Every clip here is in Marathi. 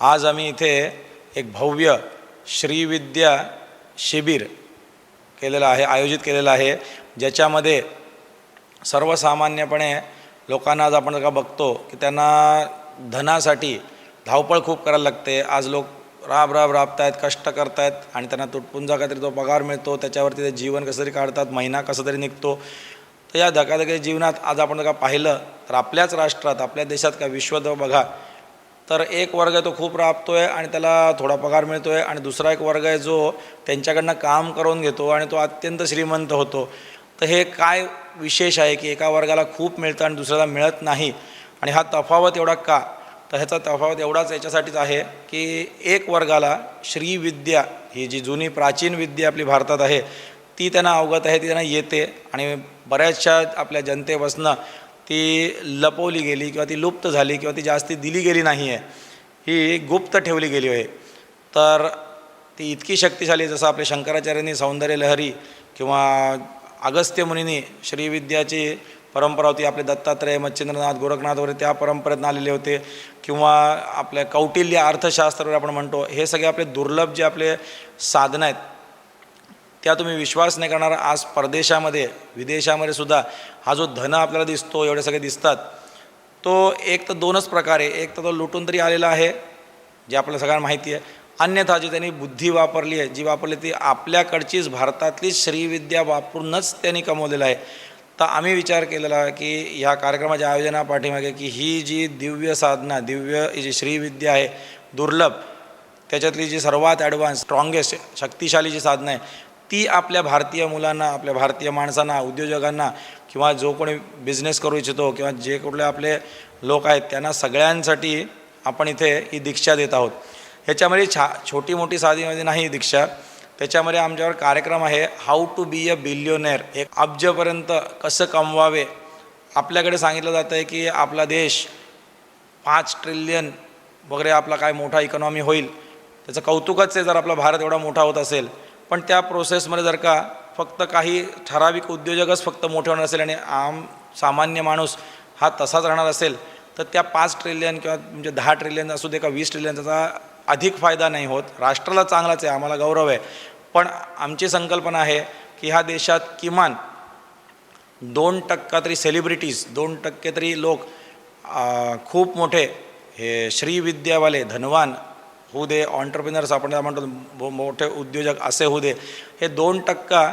आज आम्ही इथे एक भव्य श्रीविद्या शिबिर केलेलं आहे आयोजित केलेलं आहे. ज्याच्यामध्ये सर्वसामान्यपणे लोकांना आज आपण का बघतो की त्यांना धनासाठी धावपळ खूप करायला लागते. आज लोक राब राब राबतायत कष्ट करतायत आणि त्यांना तुटपुंजा काहीतरी तो पगार मिळतो. त्याच्यावरती ते जीवन कसं तरी काढतात महिना कसं तरी निघतो. तर या धकाधकीच्या जीवनात आज आपण का पाहिलं तर आपल्याच राष्ट्रात आपल्या देशात का विश्वत बघा तर एक वर्ग आहे तो खूप राबतो आहे आणि त्याला थोडा पगार मिळतो आहे आणि दुसरा एक वर्ग आहे जो त्यांच्याकडनं काम करून घेतो आणि तो अत्यंत श्रीमंत होतो. तर हे काय विशेष आहे की एका वर्गाला खूप मिळतं आणि दुसऱ्याला मिळत नाही? आणि हा तफावत एवढा का? तर ह्याचा तफावत एवढाच याच्यासाठीच आहे की एक वर्गाला श्रीविद्या ही जी जुनी प्राचीन विद्या आपली भारतात आहे ती त्यांना अवगत आहे ती त्यांना येते आणि बऱ्याचशा आपल्या जनतेपासनं ती लपवली गेली किंवा ती लुप्त झाली किंवा ती जास्ती दिली गेली नाही आहे ही गुप्त ठेवली गेली आहे. तर ती इतकी शक्तिशाली जसं आपले शंकराचार्यांनी सौंदर्य लहरी किंवा अगस्त्य मुनींनी श्रीविद्याची परंपरा होती आपले दत्तात्रय मच्छिंद्रनाथ गोरखनाथ वगैरे त्या परंपरेतून आलेले होते. किंवा आपल्या कौटिल्य अर्थशास्त्र आपण म्हणतो हे सगळे आपले दुर्लभ जे आपले साधनं आहेत त्या तुम्ही विश्वास नाही करणार? आज परदेशामध्ये विदेशामध्ये सुद्धा हा जो धन आपल्याला दिसतो एवढे सगळे दिसतात. तो एक तर दोनच प्रकारे. एक तर तो लुटून तरी आलेला आहे जे आपल्याला सगळ्यांना माहिती आहे. अन्यथा जी त्यांनी बुद्धी वापरली आहे जी वापरली ती आपल्याकडचीच भारतातलीच श्रीविद्या वापरूनच त्यांनी कमवलेलं आहे. तर आम्ही विचार केलेला आहे की ह्या कार्यक्रमाच्या आयोजनापाठीमागे की ही जी दिव्य साधना दिव्य जी श्रीविद्या आहे दुर्लभ त्याच्यातली जी सर्वात ॲडव्हान्स स्ट्रॉंगेस्ट शक्तिशाली जी साधनं आहे ती आपल्या भारतीय मुलांना आपल्या भारतीय माणसांना उद्योजकांना किंवा जो कोणी बिझनेस करू इच्छितो किंवा जे कुठले आपले लोक आहेत त्यांना सगळ्यांसाठी आपण इथे ही दीक्षा देत आहोत. ह्याच्यामध्ये छा छोटी मोठी साधीमध्ये नाही ही दीक्षा. त्याच्यामध्ये आमच्यावर कार्यक्रम आहे हाऊ टू बी अ बिलियोनेअर एक अब्जपर्यंत कसं कमवावे? आपल्याकडे सांगितलं जातं आहे की आपला देश पाच ट्रिलियन वगैरे आपला काय मोठा इकॉनॉमी होईल. त्याचं कौतुकच आहे जर आपला भारत एवढा मोठा होत असेल. पण त्या प्रोसेसमध्ये जर का फक्त काही ठराविक उद्योजकच फक्त मोठे होणार असेल आणि आम सामान्य माणूस हा तसाच राहणार असेल तर त्या पाच ट्रिलियन किंवा म्हणजे दहा ट्रिलियन असू दे का वीस ट्रिलियन त्याचा अधिक फायदा नाही होत. राष्ट्राला चांगलाच आहे आम्हाला गौरव आहे. पण आमची संकल्पना आहे की ह्या देशात किमान दोन टक्का तरी सेलिब्रिटीज दोन टक्के तरी लोक खूप मोठे हे श्रीविद्यावाले धनवान होऊ दे ऑन्टरप्रिनर्स आपण त्या म्हणतो मोठे उद्योजक असे होऊ दे हे दोन टक्का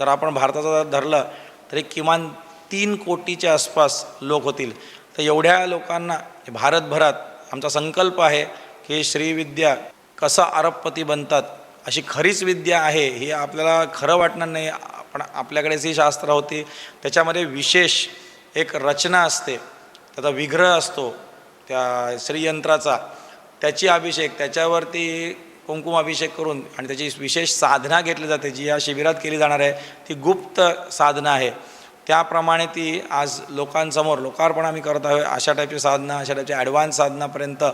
जर आपण भारताचं जर धरलं तरी किमान तीन कोटीच्या आसपास लोक होतील. तर एवढ्या लोकांना भारतभरात आमचा संकल्प आहे की श्रीविद्या कसं अरबपती बनतात अशी खरीच विद्या आहे हे आपल्याला खरं वाटणार नाही. पण आपल्याकडे जी शास्त्र होती त्याच्यामध्ये विशेष एक रचना असते. त्याचा विग्रह असतो त्या श्रीयंत्राचा. त्याची अभिषेक त्याच्यावरती कुंकुम अभिषेक करून आणि त्याची विशेष साधना घेतली जाते जी या शिबिरात केली जाणार आहे ती गुप्त साधना आहे. त्याप्रमाणे ती आज लोकांसमोर लोकार्पण आम्ही करत आहोत. अशा टाईपची साधना अशा टाईपच्या ॲडव्हान्स साधनापर्यंत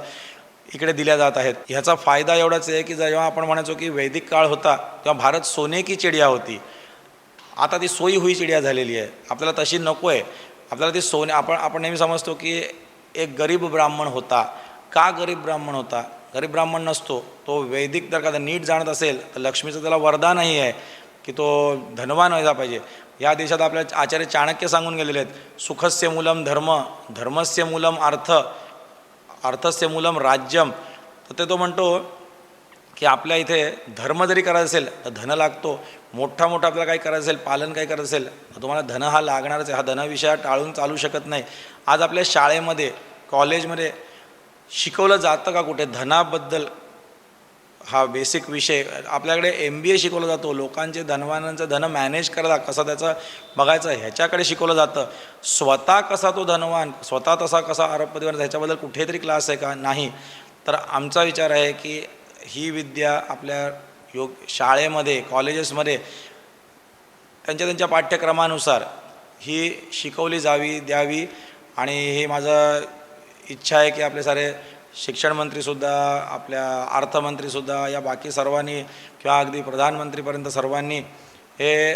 इकडे दिल्या जात आहेत. ह्याचा फायदा एवढाच आहे की जेव्हा आपण म्हणायचो की वैदिक काळ होता तेव्हा भारत सोने की चिडिया होती. आता ती सोयी हुई चिडिया झालेली आहे. आपल्याला तशी नको आहे आपल्याला ती सोने आपण आपण नेहमी समजतो की एक गरीब ब्राह्मण होता. का गरीब ब्राह्मण होता? गरीब ब्राह्मण नसतो. तो वैदिक जर का नीट जाणत असेल तर लक्ष्मीचं त्याला वरदानही आहे की तो धनवान व्हायला पाहिजे. या देशात आपल्या आचार्य चाणक्य सांगून गेलेले आहेत सुखस्य मूलम धर्म धर्मस्य मूलम अर्थ अर्थस्य मूलम राज्यम. तर ते तो म्हणतो की आपल्या इथे धर्म जरी करायचा असेल तर धन लागतो. मोठा मोठा आपल्याला काय करायचं असेल पालन काय करायचं असेल तर तुम्हाला धन हा लागणारच आहे. हा धनविषय टाळून चालू शकत नाही. आज आपल्या शाळेमध्ये कॉलेजमध्ये शिकवलं जातं का कुठे? धनाबद्दल हा बेसिक विषय. आपल्याकडे एम बी ए शिकवलं जातो. लोकांचे धनवानांचं धन मॅनेज करायला कसं त्याचं बघायचं ह्याच्याकडे शिकवलं जातं. स्वतः कसा तो धनवान स्वतः तसा कसा आरोपपती बनायचा ह्याच्याबद्दल कुठेतरी क्लास आहे का? नाही. तर आमचा विचार आहे की ही विद्या आपल्या योग शाळेमध्ये कॉलेजेसमध्ये त्यांच्या त्यांच्या पाठ्यक्रमानुसार ही शिकवली जावी द्यावी आणि हे माझं इच्छा आहे की आपले सारे शिक्षण मंत्रीसुद्धा आपल्या अर्थमंत्रीसुद्धा या बाकी सर्वांनी किंवा अगदी प्रधानमंत्रीपर्यंत सर्वांनी हे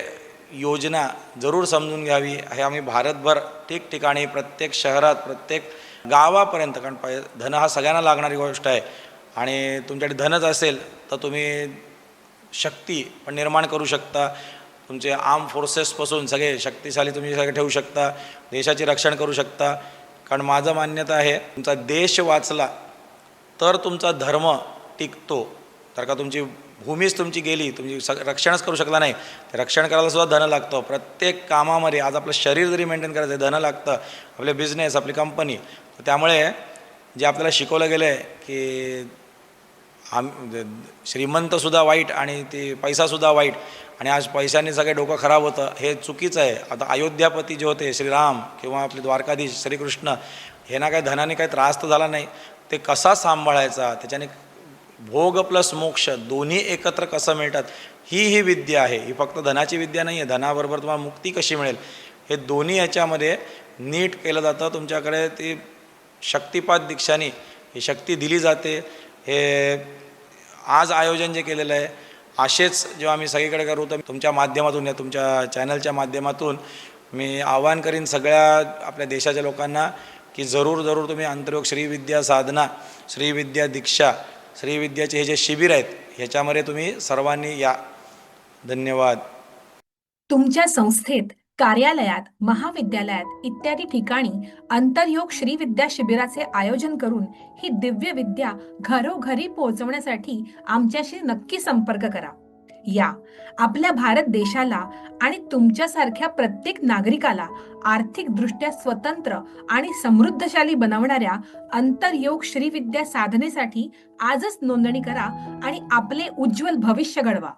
योजना जरूर समजून घ्यावी. हे आम्ही भारतभर ठिकठिकाणी प्रत्येक शहरात प्रत्येक गावापर्यंत कारण पाय धन हा सगळ्यांना लागणारी गोष्ट आहे. आणि तुमच्याकडे धनच असेल तर तुम्ही शक्ती पण निर्माण करू शकता. तुमचे आर्म फोर्सेसपासून सगळे शक्तिशाली तुम्ही सगळे ठेवू शकता. देशाचे रक्षण करू शकता. कारण माझं मान्यता आहे तुमचा देश वाचला तर तुमचा धर्म टिकतो. तर का तुमची भूमीच तुमची गेली तुम्ही स रक्षणच करू शकला नाही. ते रक्षण करायला सुद्धा धन लागतं. प्रत्येक कामामध्ये आज आपलं शरीर जरी मेंटेन करायचं आहे धन लागतं. आपले बिझनेस आपली कंपनी तर त्यामुळे जे आपल्याला शिकवलं गेलं आहे की आम म्हणजे श्रीमंतसुद्धा वाईट आणि ते पैसासुद्धा वाईट. आणि आज पैशाने सगळे डोकं खराब होतं हे चुकीचं आहे. आता अयोध्यापती जे होते श्रीराम किंवा आपले द्वारकाधीश श्रीकृष्ण हे ना काही धनाने काही त्रास तर झाला नाही. ते कसा सांभाळायचा? त्याच्याने भोग प्लस मोक्ष दोन्ही एकत्र कसं मिळतात? ही ही विद्या आहे. ही फक्त धनाची विद्या नाही आहे धनाबरोबर तुम्हाला मुक्ती कशी मिळेल? हे दोन्ही याच्यामध्ये नीट केलं जातं. तुमच्याकडे ती शक्तिपात दीक्षाने ही शक्ती दिली जाते. हे आज आयोजन जे केलेलं आहे असेच जेव्हा आम्ही सगळीकडे करू तर तुमच्या माध्यमातून या तुमच्या चॅनलच्या माध्यमातून मी आवाहन करीन सगळ्या आपल्या देशाच्या लोकांना की जरूर जरूर तुम्ही अंतर्योग श्रीविद्या साधना श्रीविद्या दीक्षा श्रीविद्याचे हे जे शिबिर आहेत ह्याच्यामध्ये तुम्ही सर्वांनी या. धन्यवाद. तुमच्या संस्थेत कार्यालयात महाविद्यालयात इत्यादी ठिकाणी अंतर्योग श्रीविद्या शिबिराचे आयोजन करून ही दिव्य विद्या घरोघरी पोहोचवण्यासाठी आमच्याशी नक्की संपर्क करा. या आपल्या भारत देशाला आणि तुमच्यासारख्या प्रत्येक नागरिकाला आर्थिकदृष्ट्या स्वतंत्र आणि समृद्धशाली बनवणाऱ्या अंतर्योग श्रीविद्या साधनेसाठी आजच नोंदणी करा आणि आपले उज्ज्वल भविष्य घडवा.